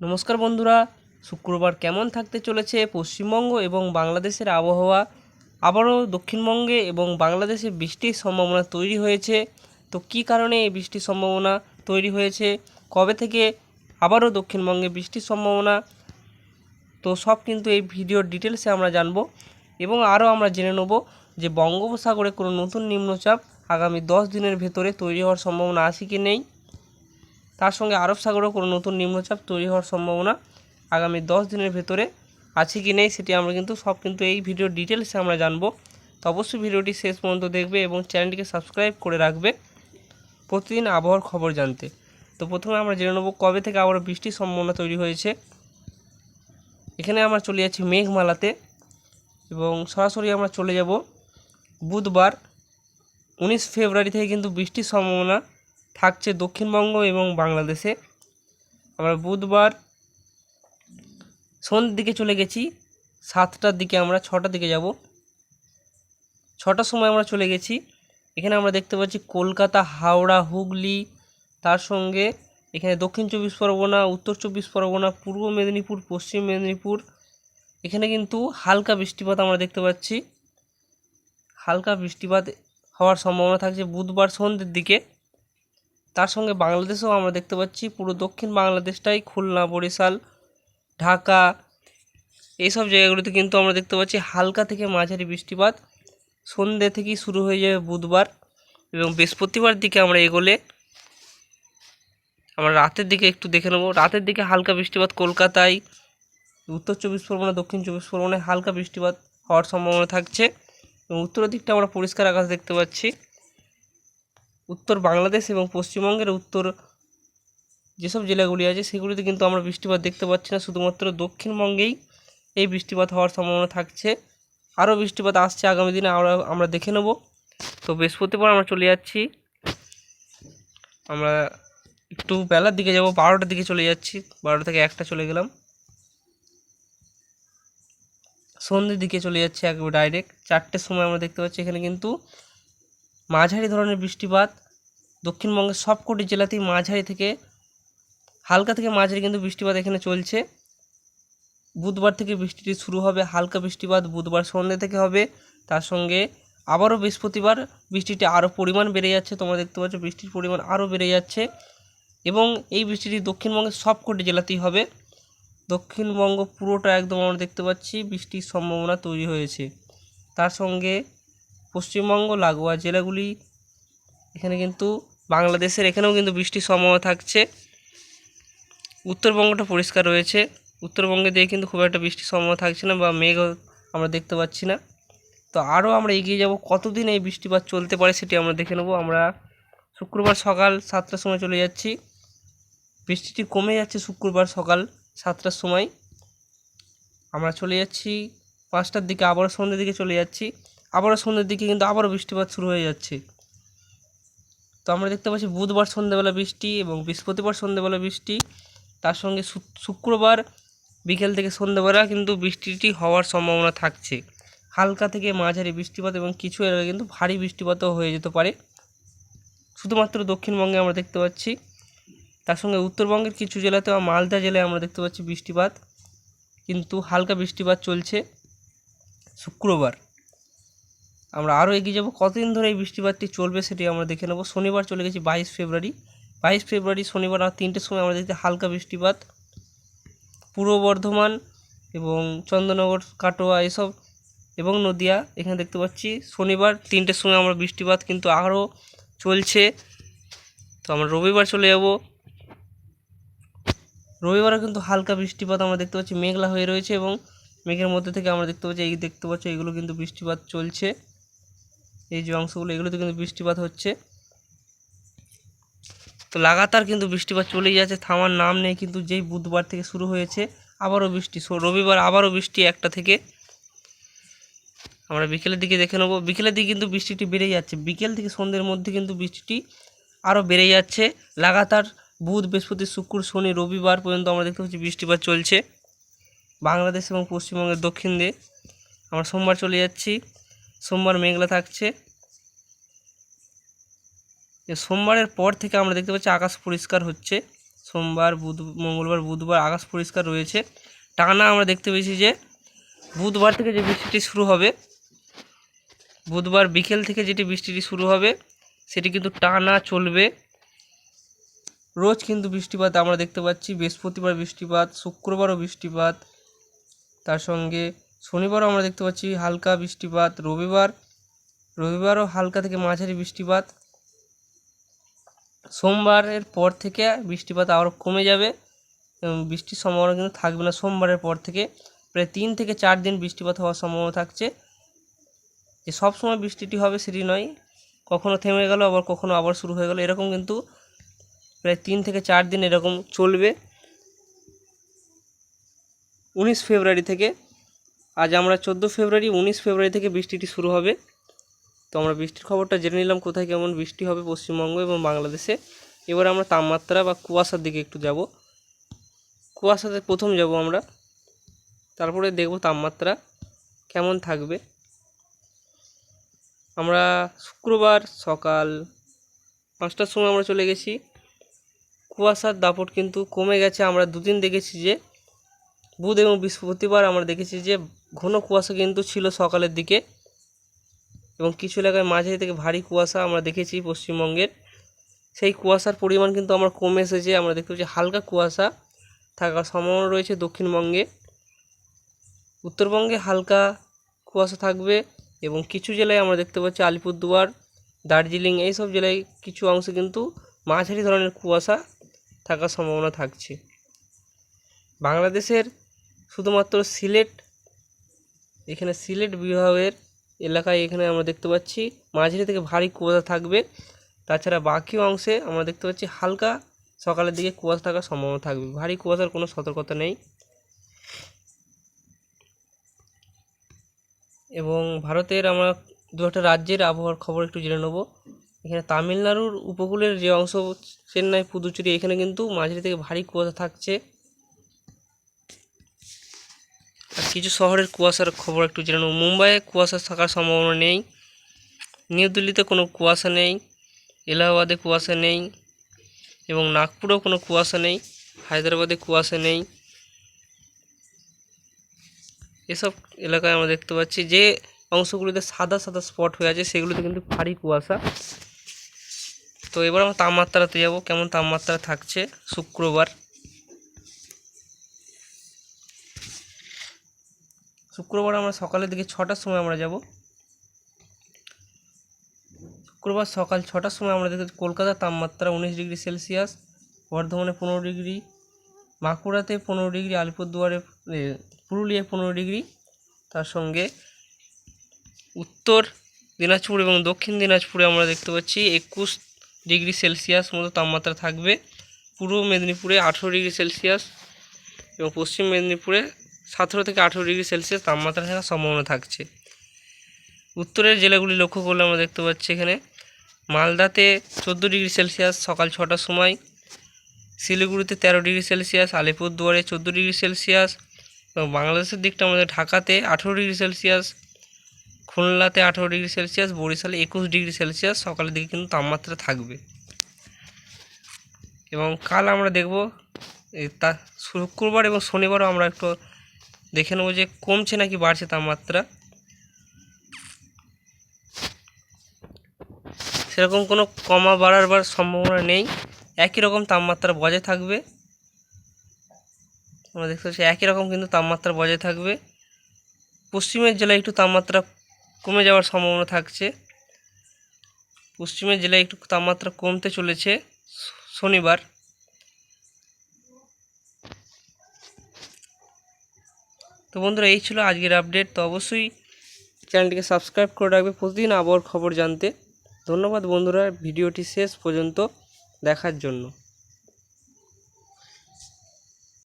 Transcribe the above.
নমস্কার বন্ধুরা, শুক্রবার কেমন থাকতে চলেছে পশ্চিমবঙ্গ এবং বাংলাদেশের আবহাওয়া? আবারও দক্ষিণবঙ্গে এবং বাংলাদেশে বৃষ্টির সম্ভাবনা তৈরি হয়েছে। তো কী কারণে এই বৃষ্টির সম্ভাবনা তৈরি হয়েছে? কবে থেকে আবারও দক্ষিণবঙ্গে বৃষ্টির সম্ভাবনা? তো সব কিন্তু এই ভিডিওর ডিটেলসে আমরা জানব এবং আরও আমরা জেনে নেব যে বঙ্গোপসাগরে কোনো নতুন নিম্নচাপ আগামী দশ দিনের ভেতরে তৈরি হওয়ার সম্ভাবনা আছে কি নেই। তার সঙ্গে আরব সাগরেও কোনো নতুন নিম্নচাপ তৈরি হওয়ার সম্ভাবনা আগামী দশ দিনের ভেতরে আছে কি নেই সেটি আমরা কিন্তু সব কিন্তু এই ভিডিওর ডিটেলসে আমরা জানব। তো অবশ্যই ভিডিওটি শেষ পর্যন্ত দেখবে এবং চ্যানেলটিকে সাবস্ক্রাইব করে রাখবে প্রতিদিন আবহাওয়ার খবর জানতে। তো প্রথমে আমরা জেনে নেব কবে থেকে আবারও বৃষ্টির সম্ভাবনা তৈরি হয়েছে। এখানে আমরা চলে যাচ্ছি মেঘমালাতে এবং সরাসরি আমরা চলে যাব বুধবার উনিশ ফেব্রুয়ারি থেকে কিন্তু বৃষ্টির সম্ভাবনা থাকছে দক্ষিণবঙ্গ এবং বাংলাদেশে। আমরা বুধবার সন্ধ্যের দিকে চলে গেছি। সাতটার দিকে আমরা, ছটার দিকে যাব। ছটার সময় আমরা চলে গেছি। এখানে আমরা দেখতে পাচ্ছি কলকাতা, হাওড়া, হুগলি, তার সঙ্গে এখানে দক্ষিণ চব্বিশ পরগনা, উত্তর চব্বিশ পরগনা, পূর্ব মেদিনীপুর, পশ্চিম মেদিনীপুর। এখানে কিন্তু হালকা বৃষ্টিপাত আমরা দেখতে পাচ্ছি। হালকা বৃষ্টিপাত হওয়ার সম্ভাবনা থাকছে বুধবার সন্ধ্যের দিকে। তার সঙ্গে বাংলাদেশেও আমরা দেখতে পাচ্ছি পুরো দক্ষিণ বাংলাদেশটাই খুলনা, বরিশাল, ঢাকা, এইসব জায়গাগুলিতে কিন্তু আমরা দেখতে পাচ্ছি হালকা থেকে মাঝারি বৃষ্টিপাত। সন্ধ্যে থেকেই শুরু হয়ে যাবে বুধবার এবং বৃহস্পতিবার দিকে আমরা এগোলে আমরা রাতের দিকে একটু দেখে নেব। রাতের দিকে হালকা বৃষ্টিপাত কলকাতায়, উত্তর চব্বিশ পরগনা, দক্ষিণ চব্বিশ পরগনায় হালকা বৃষ্টিপাত হওয়ার সম্ভাবনা থাকছে এবং উত্তরের দিকটা আমরা পরিষ্কার আকাশ দেখতে পাচ্ছি। উত্তর বাংলাদেশ এবং পশ্চিমবঙ্গের উত্তর যেসব জেলাগুলি আছে, সেগুলিতে কিন্তু আমরা বৃষ্টিপাত দেখতে পাচ্ছি না। শুধুমাত্র দক্ষিণবঙ্গেই এই বৃষ্টিপাত হওয়ার সম্ভাবনা থাকছে। আরও বৃষ্টিপাত আসছে আগামী দিনে আমরা আমরা দেখে নেব। তো বৃহস্পতিবার আমরা চলে যাচ্ছি। আমরা একটু বেলার দিকে যাব, বারোটার দিকে চলে যাচ্ছি। বারোটা থেকে একটা চলে গেলাম। সন্ধ্যের দিকে চলে যাচ্ছে একবার ডাইরেক্ট চারটের সময় আমরা দেখতে পাচ্ছি এখানে কিন্তু মাঝারি ধরনের বৃষ্টিপাত। দক্ষিণবঙ্গের সবকটি জেলাতেই মাঝারি থেকে, হালকা থেকে মাঝারি কিন্তু বৃষ্টিপাত এখানে চলছে। বুধবার থেকে বৃষ্টিটি শুরু হবে, হালকা বৃষ্টিপাত বুধবার সন্ধ্যে থেকে হবে। তার সঙ্গে আবারও বৃহস্পতিবার বৃষ্টিটি আরও পরিমাণ বেড়ে যাচ্ছে, তোমরা দেখতে পাচ্ছ বৃষ্টির পরিমাণ আরও বেড়ে যাচ্ছে। এবং এই বৃষ্টিটি দক্ষিণবঙ্গের সবকটি জেলাতেই হবে। দক্ষিণবঙ্গ পুরোটা একদম আমরা দেখতে পাচ্ছি বৃষ্টির সম্ভাবনা তৈরি হয়েছে। তার সঙ্গে পশ্চিমবঙ্গ, লাগোয়া জেলাগুলি, এখানে কিন্তু বাংলাদেশের এখানেও কিন্তু বৃষ্টির সম্ভাবনা থাকছে। উত্তরবঙ্গটা পরিষ্কার রয়েছে। উত্তরবঙ্গে দিয়ে কিন্তু খুব একটা বৃষ্টির সম্ভাবনা থাকছে না বা মেঘ আমরা দেখতে পাচ্ছি না। তো আরও আমরা এগিয়ে যাব, কতদিন এই বৃষ্টিপাত চলতে পারে সেটি আমরা দেখে নেব। আমরা শুক্রবার সকাল সাতটার সময় চলে যাচ্ছি। বৃষ্টিটি কমে যাচ্ছে শুক্রবার সকাল সাতটার সময়। আমরা চলে যাচ্ছি পাঁচটার দিকে, আবারও সন্ধ্যের দিকে চলে যাচ্ছি। আবারও সন্ধ্যের দিকে কিন্তু আবারও বৃষ্টিপাত শুরু হয়ে যাচ্ছে। তো আমরা দেখতে পাচ্ছি বুধবার সন্ধ্যেবেলা বৃষ্টি এবং বৃহস্পতিবার সন্ধ্যেবেলা বৃষ্টি। তার সঙ্গে শুক্রবার বিকেল থেকে সন্ধ্যেবেলা কিন্তু বৃষ্টিটি হওয়ার সম্ভাবনা থাকছে। হালকা থেকে মাঝারি বৃষ্টিপাত এবং কিছু এলাকায় কিন্তু ভারী বৃষ্টিপাতও হয়ে যেতে পারে। শুধুমাত্র দক্ষিণবঙ্গে আমরা দেখতে পাচ্ছি। তার সঙ্গে উত্তরবঙ্গের কিছু জেলাতে বা মালদা জেলায় আমরা দেখতে পাচ্ছি বৃষ্টিপাত। কিন্তু হালকা বৃষ্টিপাত চলছে শুক্রবার। আমরা আরও এগিয়ে যাব। কতদিন ধরে এই বৃষ্টিপাতটি চলবে সেটি আমরা দেখে নেব। শনিবার চলে গেছি বাইশ ফেব্রুয়ারি। বাইশ ফেব্রুয়ারি শনিবার আর তিনটের সময় আমরা দেখতে হালকা বৃষ্টিপাত। পূর্ব বর্ধমান এবং চন্দ্রনগর কাটোয়া এসব এবং নদিয়া এখানে দেখতে পাচ্ছি। শনিবার তিনটের সময় আমরা বৃষ্টিপাত কিন্তু আরও চলছে। তো আমরা রবিবার চলে যাব। রবিবারও কিন্তু হালকা বৃষ্টিপাত আমরা দেখতে পাচ্ছি। মেঘলা হয়ে রয়েছে এবং মেঘের মধ্যে থেকে আমরা দেখতে পাচ্ছি, এই দেখতে পাচ্ছি এগুলো কিন্তু বৃষ্টিপাত চলছে। এই যে অংশগুলো, এগুলোতে কিন্তু বৃষ্টিপাত হচ্ছে। তো লাগাতার কিন্তু বৃষ্টিপাত চলেই যাচ্ছে, থামার নাম নেই, কিন্তু যেই বুধবার থেকে শুরু হয়েছে, আবারও বৃষ্টি রবিবার আবারও বৃষ্টি একটা থেকে। আমরা বিকেলের দিকে দেখে নেব। বিকেলের দিকে কিন্তু বৃষ্টিটি বেড়ে যাচ্ছে। বিকেল থেকে সন্ধ্যের মধ্যে কিন্তু বৃষ্টিটি আরও বেড়ে যাচ্ছে। লাগাতার বুধ, বৃহস্পতি, শুক্র, শনি, রবিবার পর্যন্ত আমরা দেখতে পাচ্ছি বৃষ্টিপাত চলছে। বাংলাদেশ এবং পশ্চিমবঙ্গের দক্ষিণ। দিয়ে আমরা সোমবার চলে যাচ্ছি। সোমবার মেঘলা থাকছে। সোমবারের পর থেকে আমরা দেখতে পাচ্ছি আকাশ পরিষ্কার হচ্ছে। সোমবার, বুধ, মঙ্গলবার, বুধবার আকাশ পরিষ্কার রয়েছে। টানা আমরা দেখতে পেয়েছি যে বুধবার থেকে যে বৃষ্টিটি শুরু হবে, বুধবার বিকেল থেকে যেটি বৃষ্টিটি শুরু হবে, সেটি কিন্তু টানা চলবে। রোজ কিন্তু বৃষ্টিপাত আমরা দেখতে পাচ্ছি। বৃহস্পতিবার বৃষ্টিপাত, শুক্রবারও বৃষ্টিপাত। তার সঙ্গে শনিবারও আমরা দেখতে পাচ্ছি হালকা বৃষ্টিপাত, রবিবার, রবিবারও হালকা থেকে মাঝারি বৃষ্টিপাত। সোমবারের পর থেকে বৃষ্টিপাত আরও কমে যাবে এবং বৃষ্টির সম্ভাবনা কিন্তু থাকবে না সোমবারের পর থেকে। প্রায় তিন থেকে চার দিন বৃষ্টিপাত হওয়ার সম্ভাবনা থাকছে। যে সব সময় বৃষ্টিটি হবে সেটি নয়, কখনো থেমে গেল, আবার কখনো আবার শুরু হয়ে গেল, এরকম কিন্তু প্রায় তিন থেকে চার দিন এরকম চলবে। উনিশ ফেব্রুয়ারি থেকে আজ আমরা চোদ্দ ফেব্রুয়ারি, উনিশ ফেব্রুয়ারি থেকে বৃষ্টিটি শুরু হবে। তো আমরা বৃষ্টির খবরটা জেনে নিলাম কোথায় কেমন বৃষ্টি হবে পশ্চিমবঙ্গ এবং বাংলাদেশে। এবার আমরা তাপমাত্রা বা কুয়াশার দিকে একটু যাব। কুয়াশাতে প্রথম যাব আমরা। তারপরে দেখব তাপমাত্রা কেমন থাকবে। আমরা শুক্রবার সকাল পাঁচটার সময় আমরা চলে গেছি। কুয়াশার দাপট কিন্তু কমে গেছে। আমরা দুদিন দেখেছি যে, বুধ এবং বৃহস্পতিবার আমরা দেখেছি যে ঘন কুয়াশা কিন্তু ছিল সকালের দিকে এবং কিছু এলাকায় মাঝারি থেকে ভারী কুয়াশা আমরা দেখেছি পশ্চিমবঙ্গের। সেই কুয়াশার পরিমাণ কিন্তু আমরা কমে এসেছে। আমরা দেখতে পাচ্ছি হালকা কুয়াশা থাকার সম্ভাবনা রয়েছে দক্ষিণবঙ্গে। উত্তরবঙ্গে হালকা কুয়াশা থাকবে এবং কিছু জেলায় আমরা দেখতে পাচ্ছি আলিপুরদুয়ার, দার্জিলিং এইসব জেলায় কিছু অংশে কিন্তু মাঝারি ধরনের কুয়াশা থাকার সম্ভাবনা থাকছে। বাংলাদেশের শুধুমাত্র সিলেট এখানে সিলেট বিভাগের এলাকায় এখানে আমরা দেখতে পাচ্ছি। মাঝারি থেকে ভারী কুয়াশা থাকবে। তাছাড়া বাকি অংশে আমরা দেখতে পাচ্ছি হালকা সকালের দিকে কুয়াশা থাকার সম্ভাবনা থাকবে। ভারী কুয়াশার কোনো সতর্কতা নেই। এবং ভারতের আমরা দু একটা রাজ্যের আবহাওয়ার খবর একটু জেনে নেব। এখানে তামিলনাড়ুর উপকূলের যে অংশ, চেন্নাই, পুদুচেরি, এখানে কিন্তু মাঝারি থেকে ভারী কুয়াশা থাকছে। আর কিছু শহরের কুয়াশার খবর একটু জেনে নেব। মুম্বাইয়ে কুয়াশা থাকার সম্ভাবনা নেই, নিউ দিল্লিতে কোনো কুয়াশা নেই, এলাহাবাদে কুয়াশা নেই এবং নাগপুরেও কোনো কুয়াশা নেই, হায়দ্রাবাদে কুয়াশা নেই। এসব এলাকায় আমরা দেখতে পাচ্ছি যে অংশগুলিতে সাদা সাদা স্পট হয়ে আছে, সেগুলিতে কিন্তু ভারী কুয়াশা। তো এবার আমরা তাপমাত্রাতে যাব, কেমন তাপমাত্রা থাকছে শুক্রবার। শুক্রবার আমরা সকালের দিকে ছটার সময় আমরা যাব। শুক্রবার সকাল ছটার সময় আমরা দেখতে কলকাতার তাপমাত্রা উনিশ ডিগ্রি সেলসিয়াস, বর্ধমানে পনেরো ডিগ্রি, বাঁকুড়াতে পনেরো ডিগ্রি, আলিপুরদুয়ারে পুরুলিয়ায় পনেরো ডিগ্রি। তার সঙ্গে উত্তর দিনাজপুর এবং দক্ষিণ দিনাজপুরে আমরা দেখতে পাচ্ছি একুশ ডিগ্রি সেলসিয়াস মতো তাপমাত্রা থাকবে। পূর্ব মেদিনীপুরে আঠেরো ডিগ্রি সেলসিয়াস এবং পশ্চিম মেদিনীপুরে সতেরো থেকে আঠেরো ডিগ্রি সেলসিয়াস তাপমাত্রা থাকার সম্ভাবনা থাকছে। উত্তরের জেলাগুলি লক্ষ্য করলে আমরা দেখতে পাচ্ছি এখানে মালদাতে চোদ্দ ডিগ্রি সেলসিয়াস, সকাল ছটার সময় শিলিগুড়িতে তেরো ডিগ্রি সেলসিয়াস, আলিপুরদুয়ারে চোদ্দ ডিগ্রি সেলসিয়াস এবং বাংলাদেশের দিকটা আমাদের ঢাকাতে আঠেরো ডিগ্রি সেলসিয়াস, খুলনাতে আঠেরো ডিগ্রি সেলসিয়াস, বরিশালে একুশ ডিগ্রি সেলসিয়াস, সকালের দিকে কিন্তু তাপমাত্রা থাকবে। এবং কাল আমরা দেখব তা শুক্রবার এবং শনিবারও আমরা একটু দেখে নেব যে কমছে নাকি বাড়ছে তাপমাত্রা। সেরকম কোনো কমা বাড়ার সম্ভাবনা নেই। একই রকম তাপমাত্রা বজায় থাকবে। আমরা দেখতে পাচ্ছি, একই রকম কিন্তু তাপমাত্রা বজায় থাকবে। পশ্চিমের জেলায় একটু তাপমাত্রা কমে যাওয়ার সম্ভাবনা থাকছে। পশ্চিমের জেলায় একটু তাপমাত্রা কমতে চলেছে শনিবার। তো বন্ধুরা, এই ছিল আজকের আপডেট তো অবশ্যই চ্যানেলটিকে সাবস্ক্রাইব করে রাখবে। প্রতিদিন আবহাওয়ার খবর জানতে। ধন্যবাদ বন্ধুরা, ভিডিওটি শেষ পর্যন্ত দেখার জন্য।